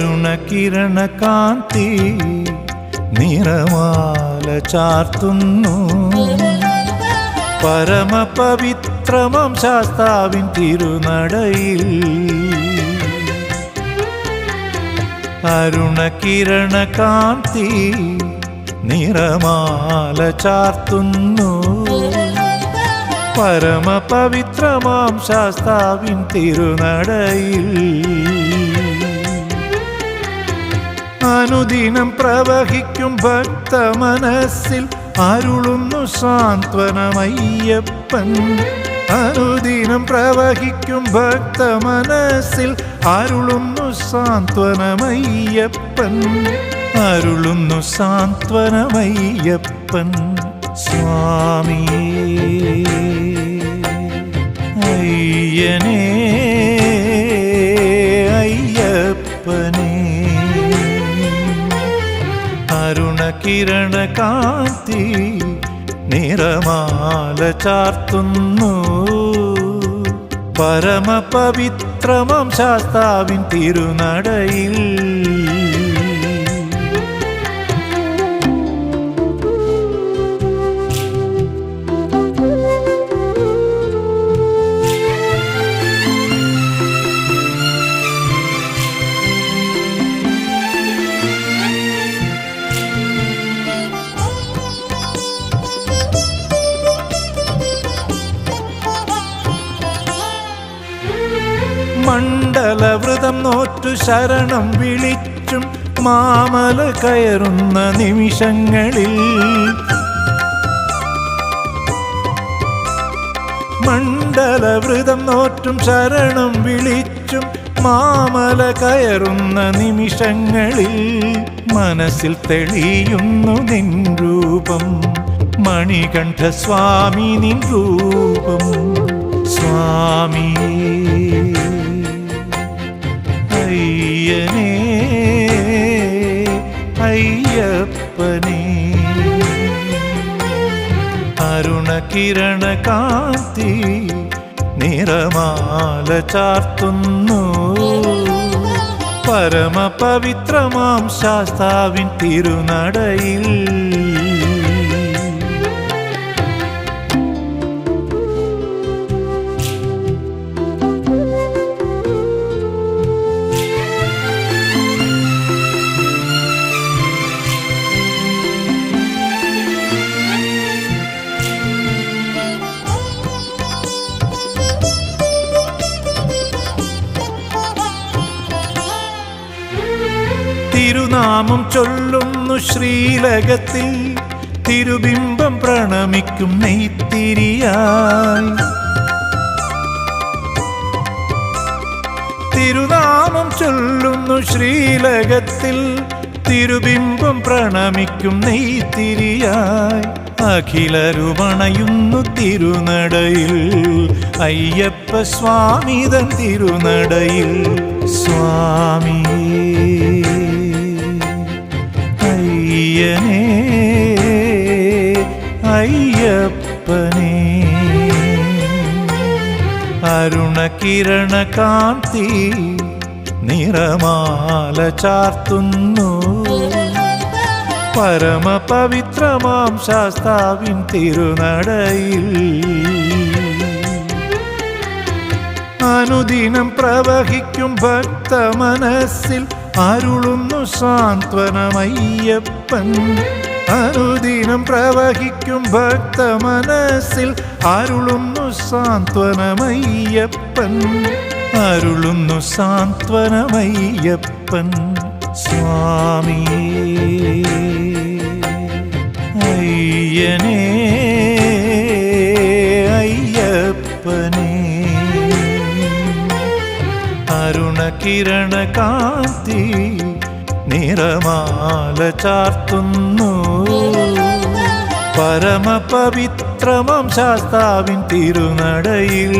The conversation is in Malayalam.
അരുണകിരണ കാന്തി നിറമാല ചാർത്തുന്നു. പരമപവിത്രമം ശാസ്താവിൻ തിരുനടയിൽ. അരുണകിരണ കാന്തി നിറമാല ചാർത്തുന്നു. പരമപവിത്രമാം ശാസ്താവിൻ തിരുനടയിൽ. അനുദിനം പ്രവഹിക്കും ഭക്ത മനസ്സിൽ അരുളുന്നു സാന്ത്വനമയ്യപ്പൻ. അനുദിനം പ്രവഹിക്കും ഭക്ത മനസ്സിൽ അരുളുന്നു സാന്ത്വനമയ്യപ്പൻ. അരുളുന്നു സാന്ത്വനമയ്യപ്പൻ. സ്വാമിയേ അയ്യനേ. അരുണകിരണ കാത്തി നിറമാല ചാർത്തുന്നു. പരമപവിത്രമം ശാസ്താവിൻ തിരുനടയിൽ. നോറ്റു ശരണം വിളിച്ചും മാമല കയറുന്ന നിമിഷങ്ങളിൽ. മണ്ഡലവൃതം നോറ്റും ശരണം വിളിച്ചും മാമല കയറുന്ന നിമിഷങ്ങളിൽ. മനസ്സിൽ തെളിയുന്നു നിൻ രൂപം മണികണ്ഠ സ്വാമി നിൻ രൂപം സ്വാമിയേ അയ്യനേ അയ്യപ്പനേ. അരുണകിരണ കാന്തി നിറമാല ചാർത്തുന്നു. പരമപവിത്രമാം ശാസ്താവിൻ തിരുനടയിൽ തിരുനാമം ചൊല്ലുന്നു ശ്രീലകത്തിൽ. തിരുബിംബം പ്രണമിക്കും നെയ്ത്തിരിയായി. തിരുനാമം ചൊല്ലുന്നു ശ്രീലകത്തിൽ. തിരുബിംബം പ്രണമിക്കും നെയ്ത്തിരിയായി. അഖിലരുമണയുന്നു തിരുനടയിൽ. അയ്യപ്പ സ്വാമിതൻ തിരുനടയിൽ. സ്വാമിയേ അയ്യനേ അയ്യപ്പനേ. അരുണകിരണ കാന്തി നിറമാല ചാർത്തുന്നു. പരമപവിത്രമാം ശാസ്താവിൻ തിരുനടയിൽ. അനുദിനം പ്രവഹിക്കും ഭക്ത മനസ്സിൽ അരുളുന്നു സാന്ത്വനമയ്യപ്പൻ. അനുദിനം പ്രവഹിക്കും ഭക്ത മനസ്സിൽ അരുളുന്നു സാന്ത്വനമയ്യപ്പൻ. അരുളുന്നു സാന്ത്വനമയ്യപ്പൻ. സ്വാമിയേ അയ്യനേ. അരുണകിരണ കാത്തി നിറമാല ചാർത്തുന്നു. പരമപവിത്രമം ശാസ്താവിൻ തിരുനടയിൽ.